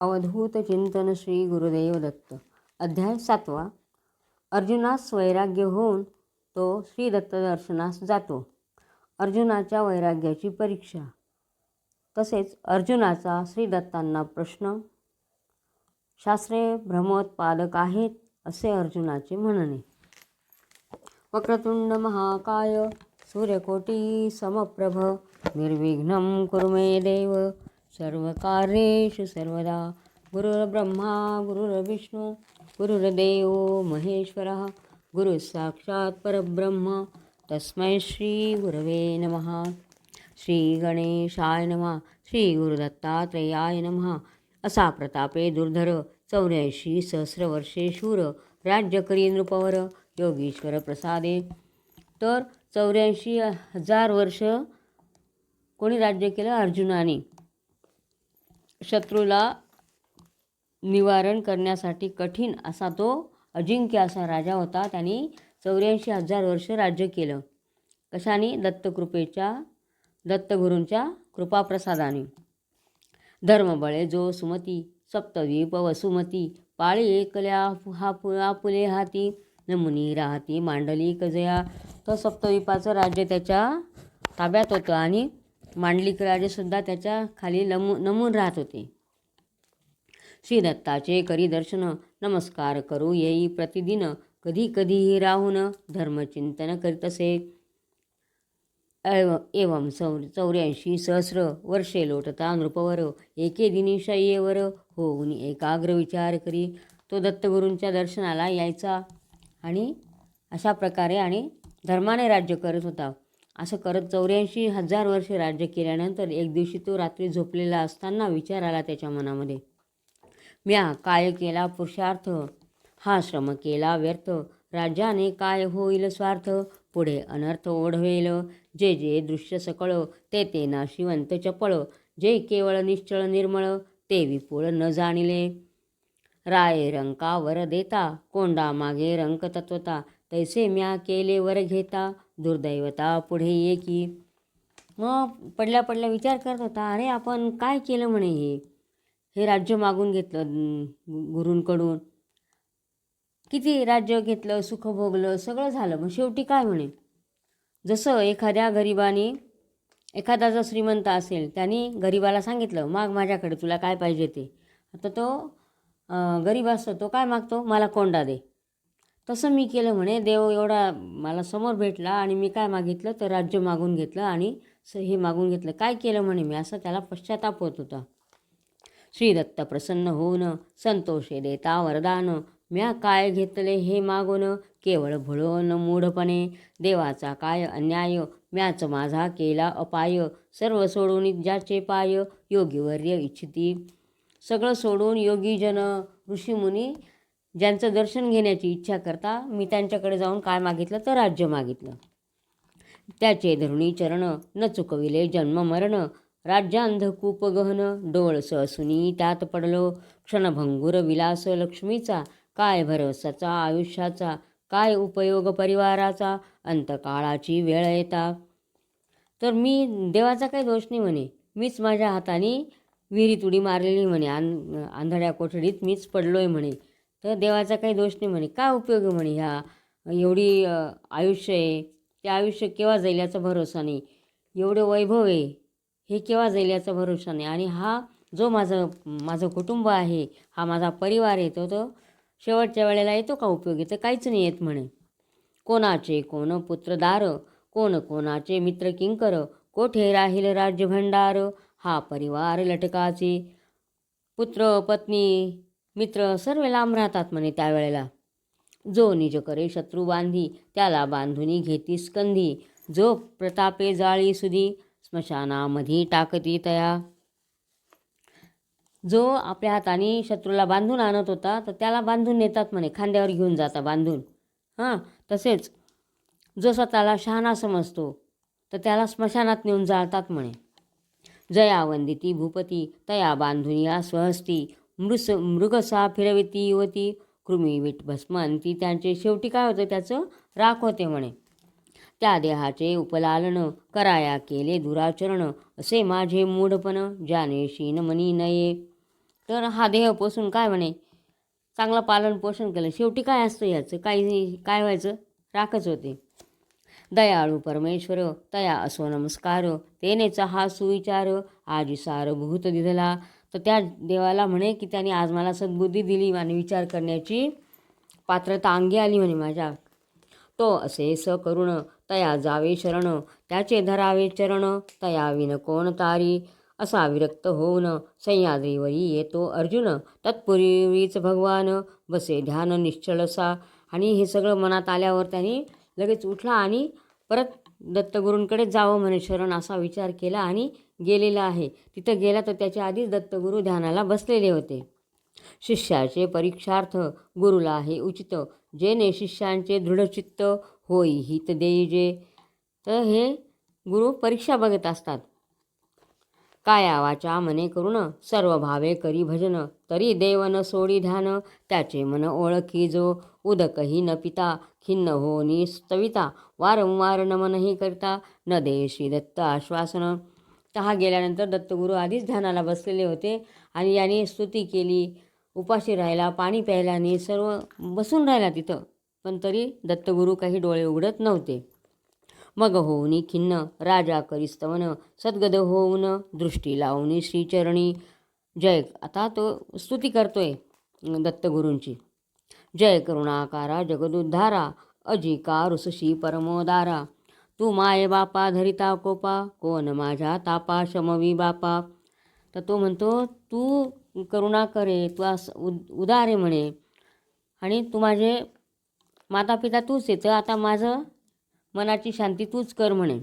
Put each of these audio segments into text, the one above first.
अवधूत चिंतन श्री गुरुदेव दत्त अध्याय सातवा. अर्जुनास वैराग्य होऊन तो श्री दत्त दर्शनास जातो. अर्जुनाच्या वैराग्याची परीक्षा. तसेच अर्जुनाचा श्री दत्तांना प्रश्न शास्त्रे भ्रमोत्पादक आहेत? असे अर्जुनाचे म्हणणे. वक्रतुंड महाकाय सूर्यकोटी समप्रभ निर्विघ्नं कुरु मे देव सर्वकार्येषु सर्वदा गुरुर्ब्रह्मा गुरुर्विष्णू गुरुर्देव महेश्वरः गुरुः साक्षात् परब्रह्म तस्मै श्री गुरवे नमः. श्री गणेशाय नमः श्री गुरुदत्तात्रेयाय नमः. असा प्रतापे दुर्धर चौऱ्याऐंशी सहस्रवर्षे शूर राज्य करी नृपवर योगीश्वर प्रसादे. तर चौऱ्याऐंशी हजार वर्ष कोणी राज्य केलं? अर्जुनाने. शत्रूला निवारण करण्यासाठी कठीण असा तो अजिंक्य असा राजा होता. त्यांनी चौऱ्याऐंशी हजार वर्ष राज्य केलं. कशाने? दत्तकृपेच्या दत्तगुरूंच्या कृपाप्रसादाने. धर्मबळे जो सुमती सप्तद्वीप वसुमती पाळी एकल्या हा पु आपुले हाती नमुनी राहती मांडली कजया तर सप्तद्वीपाचं राज्य त्याच्या ताब्यात होतं. आणि मांडलिक राजेसुद्धा त्याच्याखाली नमू नमून राहत होते. श्री दत्ताचे करी दर्शन नमस्कार करू येई प्रतिदिन कधी कधीही राहून धर्मचिंतन करीत असे. एव एवं चौ चौऱ्याऐंशी सहस्र वर्षे लोटता नृपवर एके दिनी शय्येवर होऊन एकाग्र विचार करी. तो दत्तगुरूंच्या दर्शनाला यायचा आणि अशा प्रकारे आणि धर्माने राज्य करत होता. असं करत चौऱ्याऐंशी हजार वर्ष राज्य केल्यानंतर एक दिवशी तो रात्री झोपलेला असताना विचार आला त्याच्या मनामध्ये. म्या काय केला पुरुषार्थ? हा श्रम केला व्यर्थ. राज्याने काय होईल स्वार्थ? पुढे अनर्थ ओढवेल. जे जे दृश्य सकळ ते ते नाशिवंत चपळ. जे केवळ निश्चळ निर्मळ ते विपुळ न जाणिले. राय रंकावर देता कोंडा मागे रंक तत्वता. तैसे म्या केले वर घेता. दुर्दैवता. पुढे ये की मग पडल्या पडल्या विचार करत होता. अरे आपण काय केलं म्हणे हे? हे राज्य मागून घेतलं गुरूंकडून. किती राज्य घेतलं सुख भोगलं सगळं झालं. मग शेवटी काय म्हणे? जसं एखाद्या गरिबाने एखादा जर श्रीमंत असेल त्यांनी गरिबाला सांगितलं माग माझ्याकडे तुला काय पाहिजे ते? आता तो गरीब असतो तो काय मागतो? मला कोंडा दे. तसं मी केलं म्हणे देव एवढा मला समोर भेटला आणि मी काय मागितलं तर राज्य मागून घेतलं आणि स हे मागून घेतलं. काय केलं म्हणे मी? असं त्याला पश्चाताप होत होता. श्रीदत्त प्रसन्न होऊन संतोषे देता वरदान म्या काय घेतले हे मागून? केवळ भुळून मूढपणे देवाचा काय अन्याय? म्याच माझा केला अपाय. सर्व सोडून ज्याचे पाय योगीवर्य इच्छिती. सगळं सोडून योगीजन ऋषीमुनी ज्यांचं दर्शन घेण्याची इच्छा करता मी त्यांच्याकडे जाऊन काय मागितलं तर राज्य मागितलं. त्याचे धरुणी चरण न चुकविले जन्म मरण राज्यांधकूप गहन डोळ असुनी त्यात पडलो. क्षणभंगुर विलास लक्ष्मीचा काय भरवसाचा आयुष्याचा काय उपयोग परिवाराचा अंतकाळाची वेळ येता. तर मी देवाचा काही दोष नाही म्हणे मीच माझ्या हाताने विहिरीत उडी मारलेली म्हणे. आं आंधळ्या कोठडीत मीच पडलो आहे म्हणे. तर देवाचा काही दोष नाही म्हणे. काय उपयोग आहे म्हणे ह्या? एवढी आयुष्य आहे. ते आयुष्य केव्हा जाईल याचा भरोसा नाही. एवढं वैभव आहे. हे केव्हा जाईल याचा भरोसा नाही. आणि हा जो माझं माझं कुटुंब आहे हा माझा परिवार येतो तो शेवटच्या वेळेला येतो का उपयोगी? तर काहीच नाही येत म्हणे. कोणाचे? कोण पुत्रदार? कोण कोणाचे मित्र किंकर? कोठे राहील राज्यभंडार? हा परिवार लटकाचे. पुत्र पत्नी मित्र सर्व लांब राहतात म्हणे त्यावेळेला. जो निज करे शत्रू बांधी त्याला बांधुनी घेती स्कंधी जो प्रतापे जाळी सुधी स्मशानामध्ये टाकती तया. जो आपल्या हाताने शत्रूला बांधून आणत होता तर त्याला बांधून नेतात म्हणे खांद्यावर घेऊन जाता बांधून. हां तसेच जो स्वतःला शहाणा समजतो तर त्याला स्मशानात नेऊन जाळतात म्हणे. जया वंदिती भूपती तया बांधुनिया स्वहस्ती. मृस मृगसा फिरविती युवती कृमी विट भस्मंती त्यांचे शेवटी काय होतं? त्याचं राख होते म्हणे. त्या देहाचे उपलालन कराया केले दुराचरण. असे माझे मूढपण ज्याने शीन मनी नये. तर हा देह पोसून काय म्हणे? चांगलं पालन पोषण केलं. शेवटी काय असतं याचं? काही काय व्हायचं? राखच होते. दयाळू परमेश्वर तया असो नमस्कार. तेनेचा हा सुविचार. आजी सारभूत दिधला. तर त्या देवाला म्हणे की त्याने आज मला सद्बुद्धी दिली आणि विचार करण्याची पात्रता अंगी आली म्हणे माझ्या. तो असे स करुण तया जावे शरण त्याचे धरावे चरण तया विन कोण तारी? असा विरक्त होऊन सह्याद्रीवरी येतो अर्जुन. तत्पूर्वीच भगवान बसे ध्यान निश्चळसा आणि हे सगळं मनात आल्यावर त्यांनी लगेच उठला आणि परत दत्तगुरूंकडे जावं म्हणे शरण असा विचार केला आणि गेलेला आहे. तिथं गेला तर त्याच्या आधीच दत्तगुरू ध्यानाला बसलेले होते. शिष्याचे परीक्षार्थ गुरुला हे उचित. जेने शिष्यांचे दृढचित्त होई हित देईजे तर हे गुरु परीक्षा बघत असतात. काया वाचा मने करून सर्व भावे करी भजन. तरी देव न सोडी ध्यान त्याचे मन ओळखी जो. उदकही न पिता खिन्न हो निस्तविता. वारंवार नमनही करता. न देशी दत्त आश्वासन. तहा गेल्यानंतर दत्तगुरू आधीच ध्यानाला बसलेले होते आणि याने स्तुती केली उपाशी राहिला पाणी प्यायल्याने सर्व बसून राहिला तिथं. पण तरी दत्तगुरू काही डोळे उघडत नव्हते. मग होऊनी खिन्न राजा करिस्तवन सद्गद होऊन दृष्टी लावणी श्रीचरणी जय आता तो स्तुती करतोय दत्तगुरूंची. जय करुणाकारा जगदुद्धारा अजिका ऋषशी परमोदारा तू माय बापा धरिता कोपा कोण माझ्या तापा शमवी बापा. तर तो म्हणतो तू करुणा करे तू अस उद उदारे म्हणे. आणि तू माझे माता पिता तूच येतं आता माझं मनाची शांती तूच कर म्हणे.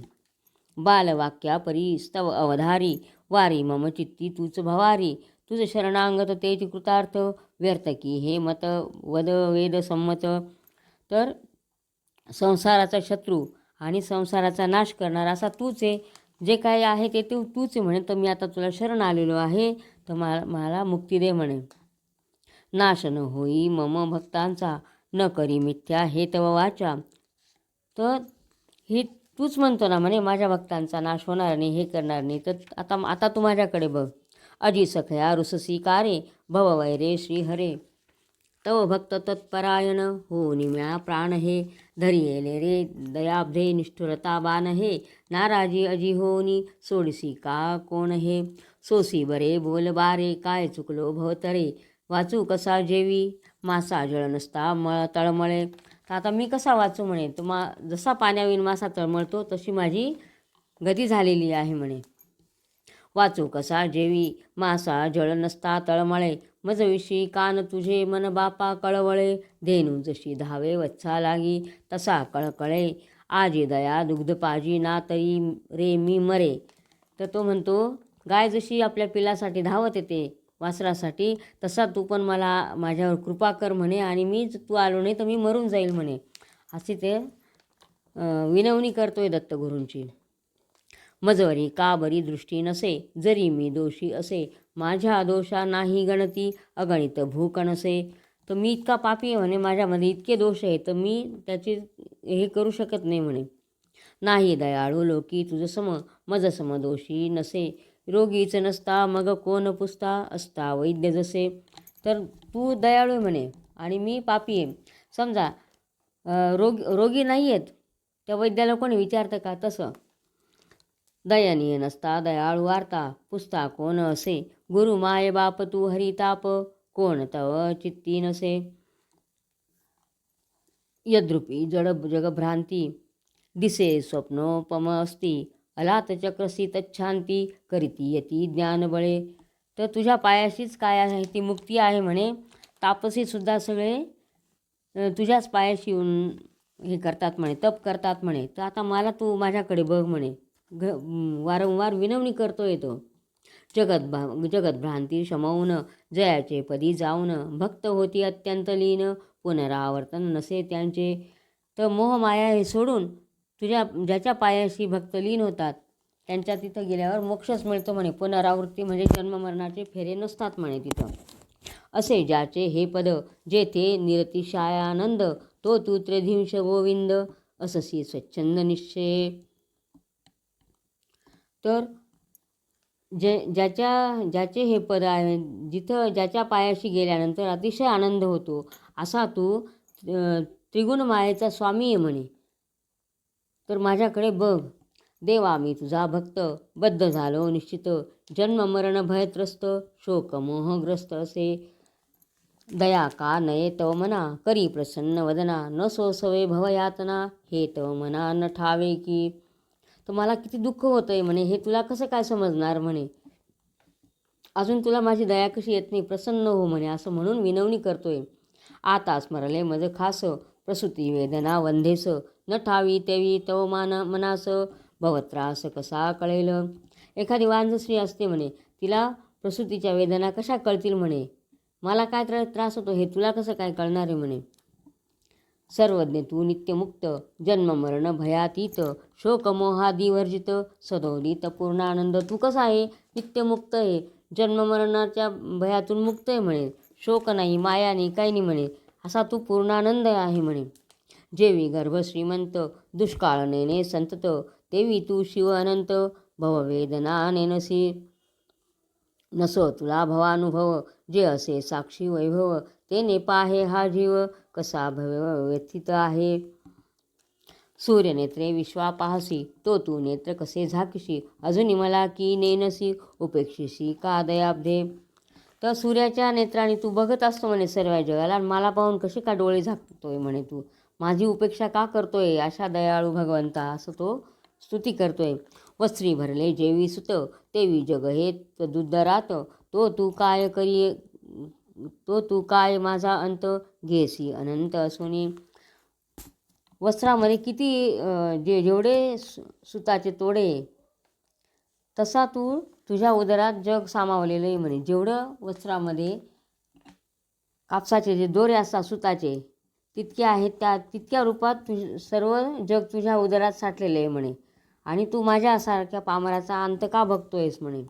बालवाक्या परी स्तव अवधारी वारी मम चित्ती तूच भवारी. तुझ शरणांगत तेज कृतार्थ व्यर्थ की हे मत वद वेद संमत. तर संसाराचा शत्रू आणि संसाराचा नाश करणार असा तूच आहे. जे काही आहे ते तू तूच म्हणे. तर मी आता तुला शरण आलेलो आहे. तर मा मला मुक्ती दे म्हणे. नाश न होई मम भक्तांचा न करी मिथ्या हे तव वाचा. तर ही तूच म्हणतो ना म्हणे माझ्या भक्तांचा नाश होणार नाही हे करणार नाही. तर आता आता तू माझ्याकडे बघ. अजी सखया रुससी कारे भव वैरे श्रीहरे. तव भक्त तत्परायण हो निम्या प्राण हे. धरियेले रे दयाब्धे निष्ठुरता बाण हे. नाराजी अजी होनी सोडसी का कोण हे? सोसी बरे बोल बारे काय चुकलो भवतरे वाचू कसा जेवी? मासा जळ नसता मळ तळमळे. तर आता मी कसा वाचू म्हणे? तुम्हा मा जसा पाण्याविन मासा तळमळतो तशी माझी गती झालेली आहे म्हणे. वाचू कसा जेवी? मासा जळ नसता तळमळे. मजविषयी कान तुझे मन बापा कळवळे. धेनू जशी धावे वत्सा लागी तसा कळकळे. आजी दया दुग्धपाजी ना तरी रे मी मरे. तर तो म्हणतो गाय जशी आपल्या पिलासाठी धावत येते वासरासाठी तसा तू पण मला माझ्यावर कृपा कर म्हणे आणि मी तू आलो नाही तर मी मरून जाईल म्हणे. अशी ते विनवणी करतोय दत्तगुरूंची. मजवरी का बरी दृष्टी नसे जरी मी दोषी असे माझ्या दोषा नाही गणती अगणित भूक नसे. तर मी इतका पापी आहे म्हणे माझ्यामध्ये इतके दोष आहे तर मी त्याची हे करू शकत नाही म्हणे. नाही दयाळू लोकी तुझं सम मज सम दोषी नसे. रोगीच नसता मग कोण पुसता असता वैद्य जसे. तर तू दयाळू आहे म्हणे आणि मी पापी आहे. समजा रोग रोगी नाही आहेत त्या वैद्याला कोणी विचारतं का? तसं. दयनीय नसता दयाळू वार्ता पुसता कोण असे गुरु माय बाप तू हरिताप कोण तव चित्ती नसे। यद्रुपी जड जगभ्रांती दिसे स्वप्नोपम असती अलात चक्रसी तच्छांती करीती यती ज्ञानबळे तर तुझ्या पायाशीच काय आहे ती मुक्ती आहे म्हणे तापसीसुद्धा सगळे तुझ्याच पायाशी येऊन हे करतात म्हणे तप करतात म्हणे तर आता मला तू माझ्याकडे बघ म्हणे घ वारंवार विनवणी करतो येतो. जगत भा जगत भ्रांती शमवून जयाचे पदी जाऊन भक्त होती अत्यंत लीन पुनरावर्तन नसे त्यांचे. तर मोहमाया हे सोडून तुझ्या ज्याच्या पायाशी भक्त लीन होतात त्यांच्या तिथं गेल्यावर मोक्षच मिळतो म्हणे. पुनरावृत्ती म्हणजे जन्ममरणाचे फेरे नसतात म्हणे तिथं. असे ज्याचे हे पद जेथे निरतिशायानंद तो तू त्रिधिंश गोविंद अससी स्वच्छंद निश्चय. तर जे ज्याच्या ज्याचे हे पद आहे जिथं ज्याच्या पायाशी गेल्यानंतर अतिशय आनंद होतो असा तू अ, त्रिगुण मायेचा स्वामी आहे म्हणे. तर माझ्याकडे बघ देवा मी तुझा भक्त बद्ध झालो निश्चित जन्म मरण भयत्रस्त शोक मोहग्रस्त असे. दया का नये तव मना करी प्रसन्न वदना न सोसवे भवयातना हे तव मना न ठावे की. तर मला किती दुःख होतंय म्हणे. हे तुला कसं काय समजणार म्हणे? अजून तुला माझी दया कशी येत नाही? प्रसन्न हो म्हणे. असं म्हणून विनवणी करतोय. आता स्मरले मज खास प्रसूती वेदना वंधेस न ठावी तेवी तव मान मनास. भवत्रास कसा कळेल? एखादी वांझ स्त्री असते म्हणे. तिला प्रसूतीच्या वेदना कशा कळतील म्हणे? मला काय त्रास होतो? हे तुला कसं काय कळणार आहे म्हणे? सर्वज्ञ तू नित्यमुक्त जन्ममरण भयातीत शोकमोहादिवर्जित सदोदित पूर्णानंद तू कसा आहे? नित्यमुक्त आहे. जन्ममरणाच्या भयातून मुक्त आहे म्हणे. शोक नाही माया नाही काही नाही म्हणे. असा तू पूर्णानंद आहे म्हणे. जेवी गर्भ श्रीमंत दुष्काळ नेने संतत तेवी तू शिव अनंत भववेदना नेनसी. नसो तुला भवानुभव जे असे साक्षी वैभव ते नेपा आहे हा जीव. कसा भव व्यथित आहे? सूर्यनेत्रे विश्वा पाहसी तो तू नेत्र कसे झाकशी? अजूनही मला की नेनसी उपेक्षिशी का दयाब्धे? तर सूर्याच्या नेत्राने तू बघत असतो म्हणे सर्व जगाला आणि मला पाहून कशी का डोळे झाकतोय म्हणे तू? माझी उपेक्षा का करतोय अशा दयाळू भगवंता? असं तो स्तुती करतोय. वस्त्री भरले जेवी सुत तेवी जग हे दुद्धरात तो तू काय करी तो तू काय माझा अंत घेसी अनंत असुनी वस्त्रामध्ये किती जे जेवढे सु- सुताचे तोडे तसा तू तुझ्या उदरात जग सामावलेलं आहे म्हणे. जेवढं वस्त्रामध्ये कापसाचे जे दोरे असतात सुताचे तितके आहेत त्या तितक्या रूपात तुझ सर्व जग तुझ्या उदरात साठलेलं आहे म्हणे. आणि तू माझ्यासारख्या पामराचा अंत का बघतोयस म्हणे?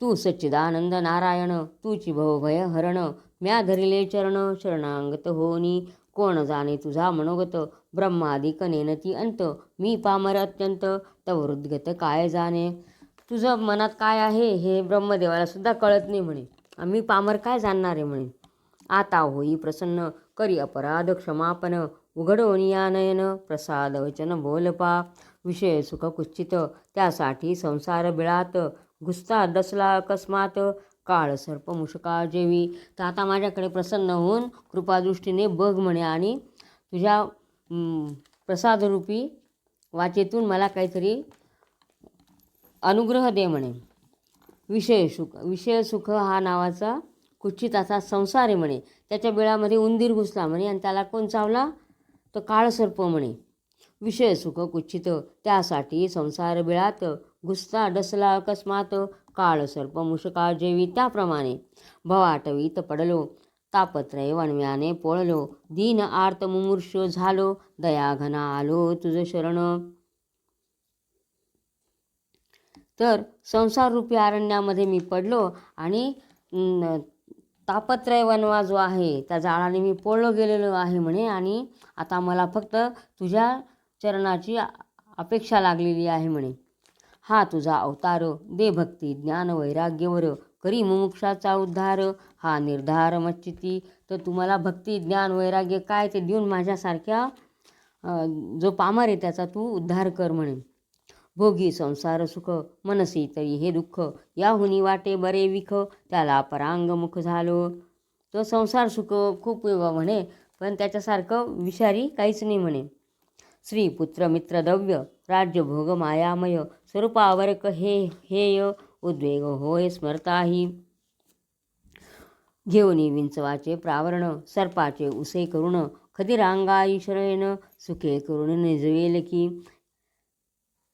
तू सच्चिदानंद नारायण तूची भवभय हरण म्या धरिले चरण शरणांगत होनी. कोण जाणे तुझा मनोगत ब्रह्मादिक नेनती अंत. मी पामर अत्यंत तव काय जाणे? तुझं मनात काय आहे हे ब्रह्मदेवाला सुद्धा कळत नाही म्हणे. आम्ही पामर काय जाणणार आहे म्हणे? आता होई प्रसन्न करी अपराध क्षमापन. उघडोनी प्रसाद वचन बोलपा. विषय सुख कुच्चित त्यासाठी संसार बिळात. घुसता डसला अकस्मात काळ सर्प मुषका जेवी. तर आता माझ्याकडे प्रसन्न होऊन कृपादृष्टीने बघ म्हणे आणि तुझ्या प्रसादरूपी वाचेतून मला काहीतरी अनुग्रह दे म्हणे. विषय सुख विषय सुख हा नावाचा कुचित असा संसार आहे म्हणे. त्याच्या बिळामध्ये उंदीर घुसला म्हणे आणि त्याला कोण चावला? तर काळसर्प म्हणे. विषय सुख कुच्छित त्यासाठी संसार बिळात घुसता डसला अकस्मात काळसर्प मुषकाळ जेवी त्याप्रमाणे. भवाटवीत पडलो तापत्रय वणव्याने पोळलो दीन आर्त मुमूर्ष झालो दयाघना आलो तुझं शरण. तर संसाररूपी अरण्यामध्ये मी पडलो आणि तापत्रय वनवा जो आहे त्या जाळाने मी पोळलो गेलेलो आहे म्हणे आणि आता मला फक्त तुझ्या चरणाची अपेक्षा लागलेली आहे म्हणे. हा तुझा अवतार दे भक्ती ज्ञान वैराग्यवर करी मुमुक्षाचा उद्धार. हा निर्धार मच्चिती. तर तुम्हाला भक्ती ज्ञान वैराग्य काय ते देऊन माझ्यासारख्या जो पामर आहे त्याचा तू उद्धार कर म्हणे भोगी संसार सुख मनसी तरी हे दुःख. याहुनी वाटे बरे विख त्याला परांगमुख झालो. तो संसार सुख खूप म्हणे पण त्याच्यासारखं विषारी काहीच नाही म्हणे. श्री पुत्र मित्र द्रव्य राज्य भोग मायामय स्वरूपावरक हे हेय उद्वेग होय स्मरताही. घेऊनी विंचवाचे प्रावरण सर्पाचे उसे करुण खदिरांगा ईश्वरेन सुखे करुण निजवेल की.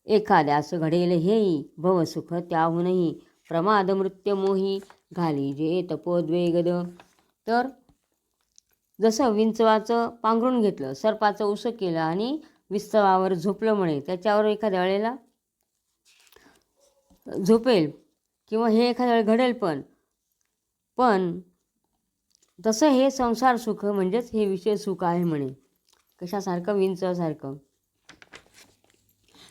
एखाद्यास घडेल हेही भवसुख त्याहूनही प्रमाद मृत्य मोही घाली जे तपोद्वेगद. तर जसं विंचवाचं पांघरून घेतलं सर्पाचं उस केलं आणि विस्तवावर झोपलं म्हणे त्याच्यावर एखाद्या वेळेला झोपेल किंवा हे एखाद्या वेळेला घडेल पण. पण तसं हे संसार सुख म्हणजेच हे विषय सुख आहे म्हणे. कशासारखं विंचसारखं.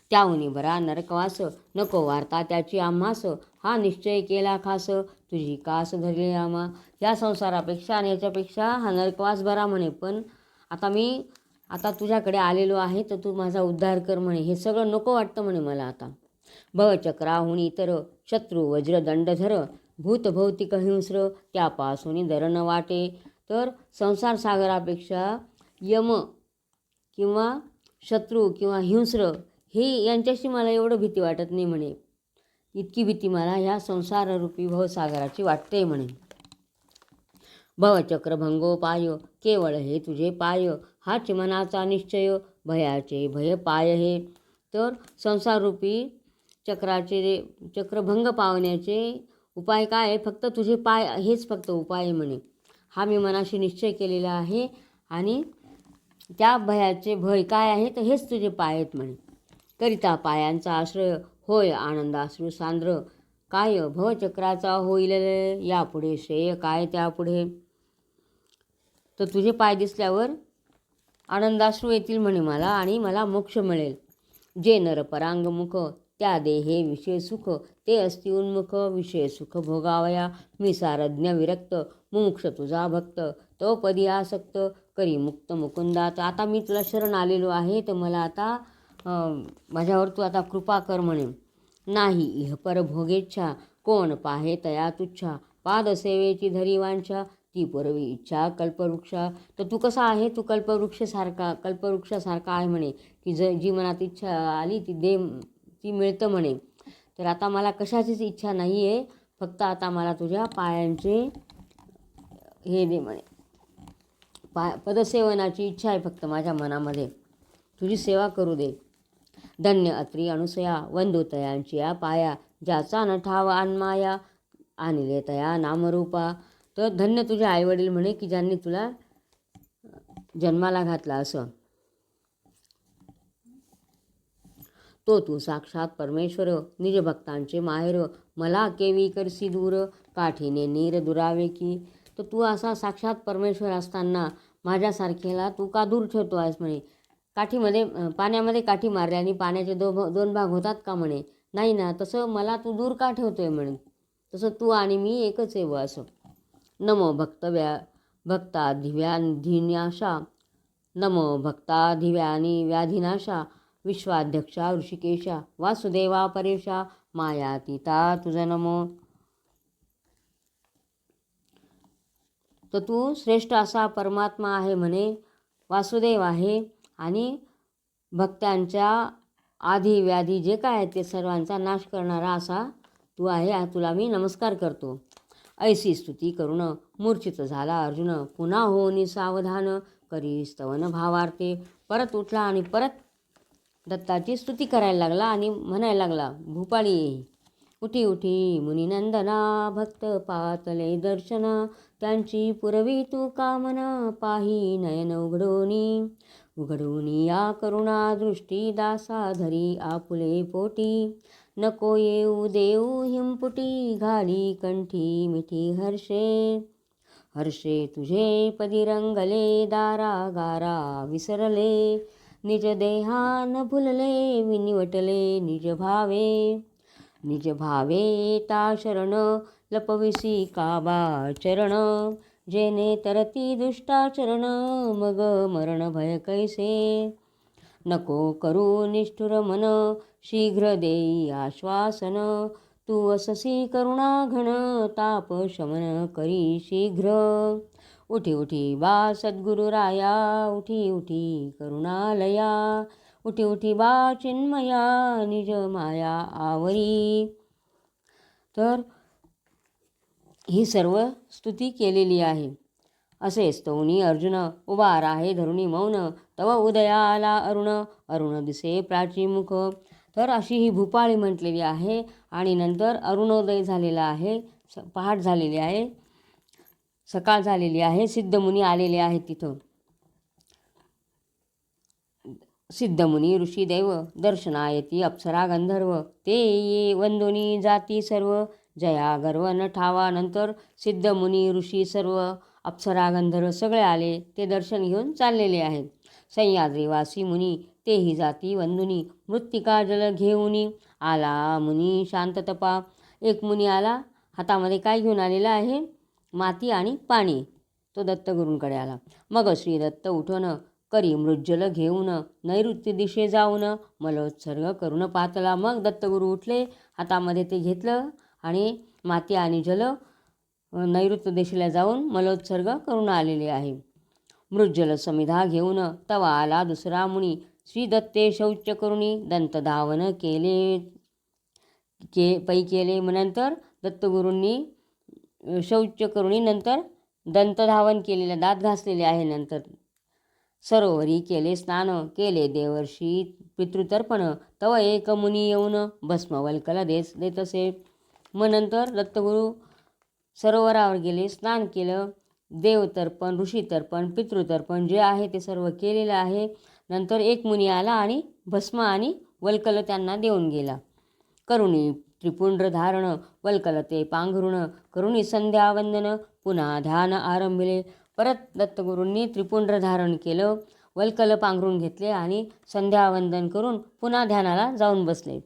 त्याहुनी बरा नरकवास नको वार्ता त्याची आम्हास. हा निश्चय केला खास तुझी कास धरली आम्हा. या संसारापेक्षा आणि याच्यापेक्षा हा नरकवास बरा म्हणे. पण आता मी आता तुझ्याकडे आलेलो आहे तर तू माझा उद्धार कर म्हणे. हे सगळं नको वाटतं म्हणे मला आता. भवचक्राहुन इतर शत्रू वज्र दंडधर हिंस्र त्यापासून दरण वाटे. तर संसार सागरापेक्षा यम किंवा शत्रू किंवा हिंस्र हे यांच्याशी मला एवढं भीती वाटत नाही म्हणे. इतकी भीती मला ह्या संसाररूपी भवसागराची वाटते म्हणे. भवचक्र भंगोपाय केवळ हे तुझे पाय हाच मनाचा निश्चय भयाचे भय पाय हे. तर संसाररूपी चक्राचे चक्रभंग पावण्याचे उपाय काय आहे? फक्त तुझे पाय हेच फक्त उपाय म्हणे. हा मी मनाशी निश्चय केलेला आहे आणि त्या भयाचे भय काय आहे? तर हेच तुझे पाय आहेत म्हणे. करिता पायांचा आश्रय होय आनंदाश्रू सांद्र. काय भवचक्राचा होईल यापुढे श्रेय काय त्यापुढे? तर तुझे पाय दिसल्यावर आनंदाश्रू येतील म्हणे मला आणि मला मोक्ष मिळेल. जे नर परांगमुख त्या देहे विषय सुख ते अस्ति उन्मुख विषय सुख भोगावया. मी सारज्ञ विरक्त मुमुक्ष तुझा भक्त. तो पदी आसक्त करी मुक्त मुकुंदा तर आता मी तुला शरण आलेलो आहे तर मला आता माझ्यावर तू आता कृपा कर म्हणे. नाही इह पर भोगेच्छा. कोण पाहे तया तुच्छा. पादसेवेची धरी वांछा. ती पूर्वी इच्छा कल्पवृक्षा. तर तू कसा आहे? तू कल्पवृक्षासारखा कल्पवृक्षासारखा आहे म्हणे. की ज जी मनात इच्छा आली ती दे ती मिळतं म्हणे. तर आता मला कशाचीच इच्छा नाही आहे फक्त आता मला तुझ्या पायांचे हे दे म्हणे. पाय पदसेवनाची इच्छा आहे फक्त माझ्या मनामध्ये. तुझी सेवा करू दे. धन्य अत्री अनुसया वंदुतयांची या पाया ज्याचा न ठाव अन्माया आणले तया नामरूपा. तर धन्य तुझे आईवडील म्हणे की ज्यांनी तुला जन्माला घातला असं. तो तू साक्षात परमेश्वर निज भक्तांचे माहेर मला केवी करसी दूर काठीने नीर दुरावे की. तर तू असा साक्षात परमेश्वर असताना माझ्यासारखेला तू का दूर ठेवतो आहेस म्हणे? काठीमध्ये पाण्यामध्ये काठी मारल्याने पाण्याचे दो दोन भाग होतात का म्हणे? नाही ना तसं मला तू दूर का ठेवतोय म्हणे? तसं तू आणि मी एकच आहे बुवा असं. नमो भक्तव्या भक्ता धिव्या धिन्याशा नमो भक्ता धिव्यानी व्याधिनाशा. विश्वाध्यक्षा ऋषिकेशा वासुदेवा परेशा मायातीता तुझा नमो. तर तू श्रेष्ठ असा परमात्मा आहे म्हणे वासुदेव आहे. आणि भक्तांच्या आधी व्याधी जे काय आहे ते सर्वांचा नाश करणारा असा तू आहे तुला मी नमस्कार करतो. ऐसी स्तुती करून मूर्छित झाला अर्जुन. पुन्हा होनी सावधान करी स्तवन भावार्थे. परत उठला आणि परत दत्ताची स्तुती करायला लागला आणि म्हणायला लागला भूपाळी उठी उठी मुनिनंदना भक्त पातले दर्शन त्यांची पुरवी तू कामना पाही नयन उघडोनी. उघडूनी या करुणा दृष्टी दासा धरी आपुले पोटी. नको येऊ देऊ हिंपुटी घाली कंठी मिठी हर्षे. हर्षे तुझे पदी रंगले दारा गारा विसरले. निज देहान भुलले विनिवटले निज भावे. निज भावे ता शरण लपविसी काबा चरण. जेने तरती दुष्टाचरण मग मरण भय कैसे? नको करू निष्ठुर मन शीघ्र देई आश्वासन. तू अससी करुणा घन ताप शमन करी शीघ्र. उठी उठी बा सद्गुरुराया उठी उठी करुणालया. उठी उठी बा चिन्मया निज माया आवरी. तर ही सर्व स्तुती केलेली आहे. असे स्तवनी अर्जुन उभा राहे धरुणी मौन तव उदयाला अरुण अरुण दिसे प्राची मुख तर अशी ही भूपाळी म्हटलेली आहे आणि नंतर अरुणोदय झालेला आहे स पहाट झालेली आहे. सकाळ झालेली आहे. सिद्धमुनी आलेले आहेत तिथं. सिद्धमुनी ऋषीदेव दर्शनायती अप्सरा गंधर्व ते ये वंदोनी जाती सर्व. जया गर्व न ठावा नंतर सिद्धमुनी ऋषी सर्व अप्सरा गंधर्व सगळे आले. ते दर्शन घेऊन चाललेले आहेत. सह्याद्रीवासी मुनी तेही जाती वंदुनी मृत्तिका जल घेऊनी आला मुनी शांततपा एक मुनी आला. हातामध्ये काय घेऊन आलेला आहे? माती आणि पाणी. तो दत्तगुरूंकडे आला. मग श्री दत्त उठून करी मृज्जल घेऊन नैऋत्य दिशे जाऊन मलोत्सर्ग करून पातला मग दत्तगुरू उठले. हातामध्ये ते घेतलं आणि माती आणि जल नैऋत्य दिशेला जाऊन मलोत्सर्ग करून आलेले आहे. मृज्जल समिधा घेऊन तवा आला. दुसरा मुनी श्री दत्ते शौच करुणी दंतधावन केले के पै केले. मग नंतर दत्तगुरूंनी शौच करुणी नंतर दंतधावन केलेलं दात घासलेले आहे नंतर. सरोवरी केले स्नान केले देवर्षी पितृतर्पण. तव एक मुनी येऊन भस्मवल्कल देस देत असे मग नंतर दत्तगुरू सरोवरावर गेले स्नान केलं. देवतर्पण ऋषीतर्पण पितृतर्पण जे आहे ते सर्व केलेलं आहे. नंतर एक मुनी आला आणि भस्म आणि वल्कल त्यांना देऊन गेला. करुणी त्रिपुंड्र धारण ते पांघरुण करुणी संध्यावंदन पुन्हा ध्यान आरंभिले. परत दत्तगुरूंनी त्रिपुंड्र धारण केलं वल्कल पांघरून घेतले आणि संध्यावंदन करून पुन्हा ध्यानाला जाऊन बसले.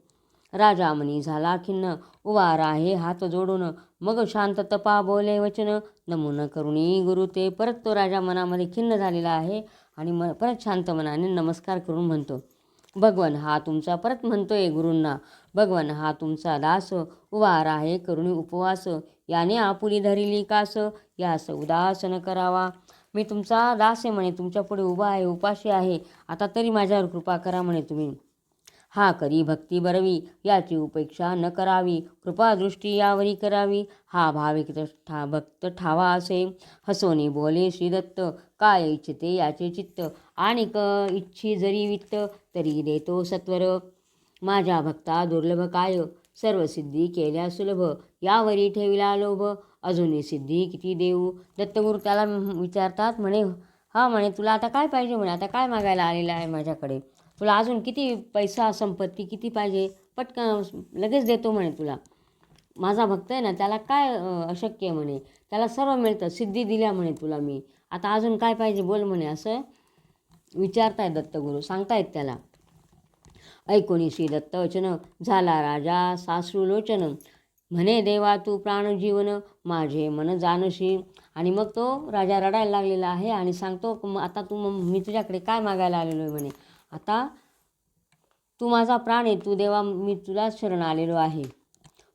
राजामणी झाला खिन्न उभा राहे हात जोडून. मग शांत तपा बोले वचन नमून करुणी गुरु ते परत तो राजा मनामध्ये खिन्न झालेला आहे आणि म परत शांत मनाने नमस्कार करून म्हणतो. भगवान हा तुमचा परत म्हणतोय गुरूंना. भगवन हा तुमचा दास उवार आहे. करुणी उपवास याने आपुली धरिली कास यास उदास न करावा. मी तुमचा दास आहे म्हणे तुमच्यापुढे उभा आहे उपाशी आहे. आता तरी माझ्यावर कृपा करा म्हणे तुम्ही. हा करी भक्ती बरवी याची उपेक्षा न करावी. कृपादृष्टी यावरी करावी. हा भाविक ठा भक्त ठावा असे. हसोने बोले श्रीदत्त काय इच्छिते याचे चित्त? आणि क इच्छी जरी वित्त तरी देतो सत्वर. माझ्या भक्ता दुर्लभ काय? सर्व सिद्धी केल्या सुलभ. यावरी ठेविला लोभ. अजूनही सिद्धी किती देऊ? दत्तगुरू त्याला विचारतात म्हणे हा म्हणे तुला आता काय पाहिजे म्हणे? आता काय मागायला आलेलं आहे माझ्याकडे? तुला अजून किती पैसा संपत्ती किती पाहिजे? पटकन लगेच देतो म्हणे तुला. माझा भक्त आहे ना त्याला काय अशक्य आहे म्हणे? त्याला सर्व मिळतं. सिद्धी दिल्या म्हणे तुला मी. आता अजून काय पाहिजे बोल म्हणे असं विचारतायत दत्तगुरू. सांगतायत त्याला. ऐकोणीसी दत्तवचन झाला राजा साश्रुलोचन म्हणे देवा तू प्राणजीवन माझे मन जानशी आणि मग तो राजा रडायला लागलेला आहे आणि सांगतो मग आता तू मग मी तुझ्याकडे काय मागायला आलेलो आहे? म्हणे आता तू माझा प्राण आहे तू देवा मी तुला शरण आलेलो आहे.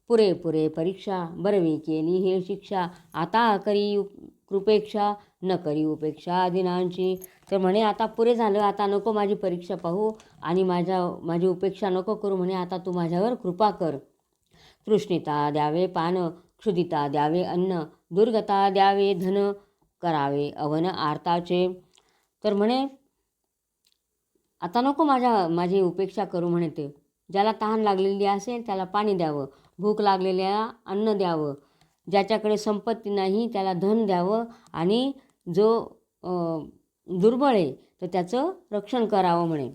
पुरे पुरे परीक्षा बरवी केली हे शिक्षा. आता करी कृपेक्षा न करी उपेक्षा दिनांची. तर म्हणे आता पुरे झालं आता नको माझी परीक्षा पाहू आणि माझ्या माझी उपेक्षा नको करू म्हणे आता तू माझ्यावर कृपा कर. तृष्णिता द्यावे पान क्षुदिता द्यावे अन्न दुर्गता द्यावे धन करावे अवन आर्ताचे. तर म्हणे आता नको माझ्या माझी उपेक्षा करू म्हणे ते. ज्याला तहान लागलेली असेल त्याला पाणी द्यावं भूक लागलेल्या अन्न द्यावं ज्याच्याकडे संपत्ती नाही त्याला धन द्यावं आणि जो दुर्बळ आहे तर त्याचं रक्षण करावं म्हणे.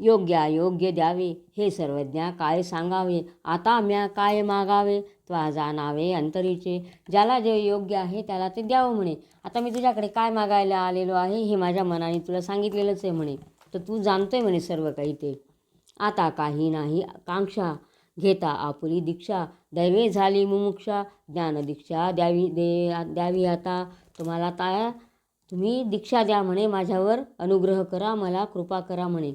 योग्य अयोग्य द्यावे हे सर्वज्ञा काय सांगावे? आता म्या काय मागावे? त्वा जाणावे अंतरीचे. ज्याला जे योग्य आहे त्याला ते द्यावं म्हणे. आता मी तुझ्याकडे काय मागायला आलेलो आहे हे माझ्या मनाने तुला सांगितलेलंच आहे म्हणे. तर तू जाणतोय म्हणे सर्व काही ते. आता काही नाही कांक्षा घेता आपुली दीक्षा. दैवे झाली मुमुक्षा. ज्ञानदीक्षा द्यावी दे द्यावी आता. तुम्हाला आता तुम्ही दीक्षा द्या म्हणे माझ्यावर अनुग्रह करा मला कृपा करा म्हणे.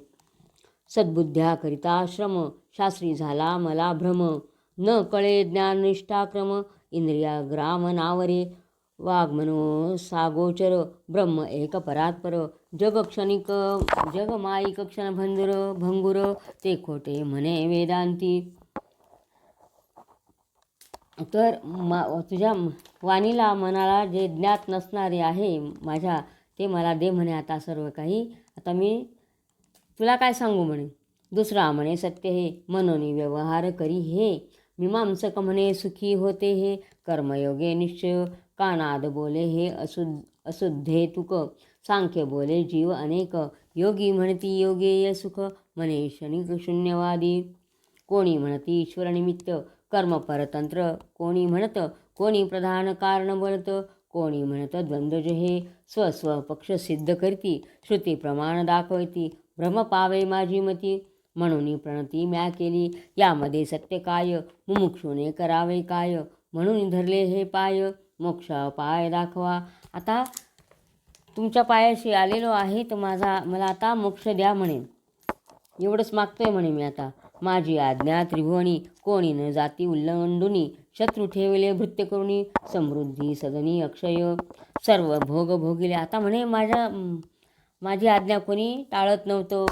सद्बुद्ध्याकरिता श्रम शास्त्री झाला मला भ्रम. न कळे ज्ञाननिष्ठाक्रम इंद्रियाग्राम नावरे. वाग्मनो सागोचर ब्रह्म एक परात्पर. जग क्षणिक जग माईक क्षणभंजुर भंगुर ते खोटे म्हणे वेदांती. तर मा तुझ्या वाणीला मनाला जे ज्ञात नसणारे आहे माझ्या ते मला दे म्हणे आता सर्व काही. आता मी तुला काय सांगू म्हणे? दुसरा म्हणे सत्य हे मनोनी व्यवहार करी हे. मीमांसक म्हणे सुखी होते हे. कर्मयोगे निश्चय कानाद बोले हे असु असुद्धे तुक. सांख्य बोले जीव अनेक. योगी म्हणती योगेय सुख. म्हणे क्षणिक शून्यवादी. कोणी म्हणती ईश्वर कर्मपरतंत्र कर्म परतंत्र कोणी म्हणतं कोणी प्रधान कारण बोलत कोणी म्हणतं द्वंद्वज हे स्वस्व पक्ष सिद्ध करती श्रुती प्रमाण दाखवती भ्रम पावे माझी मती. म्हणून प्रणती म्या केली यामध्ये सत्य काय मुमुक्षुने करावे काय म्हणून धरले हे पाय मोक्षा पाय दाखवा. आता तुमच्या पायाशी आलेलो आहे तर माझा मला आता मोक्ष द्या म्हणे. एवढंच मागतोय म्हणे मी आता. माझी आज्ञा त्रिभुवनी कोणी न जाती उल्लंडुनी शत्रू ठेवले भृत्य करुणी समृद्धी सदनी अक्षय. सर्व भोग भोगिले. आता म्हणे माझ्या माझी आज्ञा कोणी टाळत नव्हतं?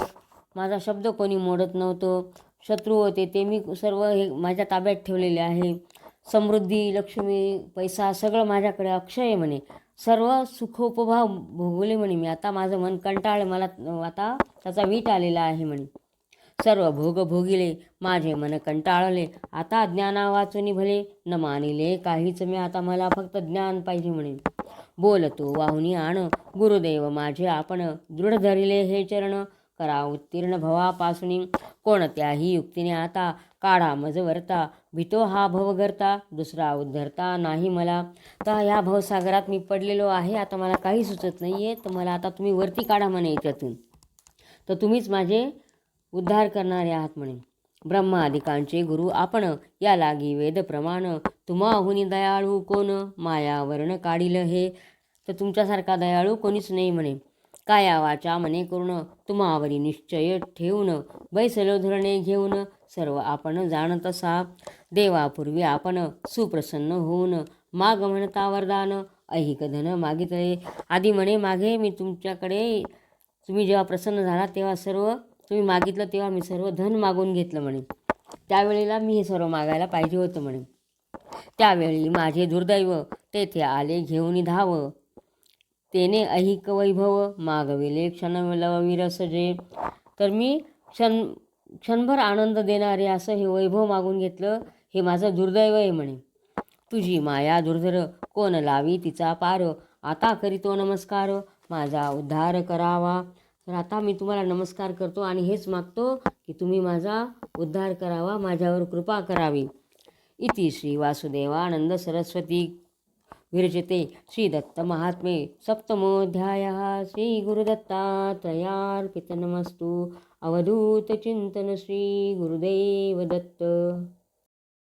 माझा शब्द कोणी मोडत नव्हतं? शत्रू होते ते मी सर्व हे माझ्या ताब्यात ठेवलेले आहे. समृद्धी लक्ष्मी पैसा सगळं माझ्याकडे. अक्षय म्हणे सर्व सुखोपभाव भोगले म्हणे मी. आता माझं मन कंटाळ मला आता त्याचा वीट आलेला आहे म्हणे. सर्व भोग भोगिले माझे मन कंटाळले. आता ज्ञाना वाचून भले न मानिले काहीच मी आता मला फक्त ज्ञान पाहिजे म्हणे. बोल तू वाहुनी आण. गुरुदेव माझे आपण दृढ धरिले हे चरण. करा उत्तीर्ण भवापासून. कोणत्याही युक्तीने आता काढा मज वरता. भितो हा भव करता दुसरा उद्धरता नाही मला. तर ह्या भवसागरात मी पडलेलो आहे आता मला काही सुचत नाही आहे तर मला आता तुम्ही वरती काढा म्हणे त्यातून तर तुम्हीच माझे उद्धार करणारे आहात म्हणे. ब्रह्मादिकांचे गुरु आपण या लागी वेदप्रमाण तुम्हाहुनी दयाळू कोण? माया वर्ण काढील हे. तर तुमच्यासारखा दयाळू कोणीच नाही म्हणे. काया वाचा मने करून तुम्हावरी निश्चय ठेवून. बैसलो धरणे घेऊन. सर्व आपण जाणत असा. देवापूर्वी आपण सुप्रसन्न होऊन. माग म्हणता वरदान. ऐहिक धन मागितले. आधी म्हणे मागे मी तुमच्याकडे तुम्ही जेव्हा प्रसन्न झाला तेव्हा सर्व तुम्ही मागितलं तेव्हा मी सर्व धन मागून घेतलं म्हणे. त्यावेळेला मी हे सर्व मागायला पाहिजे होतं म्हणे. त्यावेळी माझे दुर्दैव तेथे आले घेऊन धाव. तेने अहिक वैभव मागविले क्षणविरस जे तर मी क्षण क्षणभर आनंद देणारे असं हे वैभव मागून घेतलं हे माझं दुर्दैव आहे म्हणे. तुझी माया दुर्धर कोण लावी तिचा पार? आता करीतो नमस्कार. माझा उद्धार करावा. तर आता मी तुम्हाला नमस्कार करतो आणि हेच मागतो की तुम्ही माझा उद्धार करावा माझ्यावर कृपा करावी. इति श्री वासुदेवानंद सरस्वती. विरचिते श्रीदत्त महात्मे सप्तमोध्याय श्री गुरुदत्तात्रयार्पितनमस्तु. अवधूत चिंतन श्री गुरुदेव दत्त.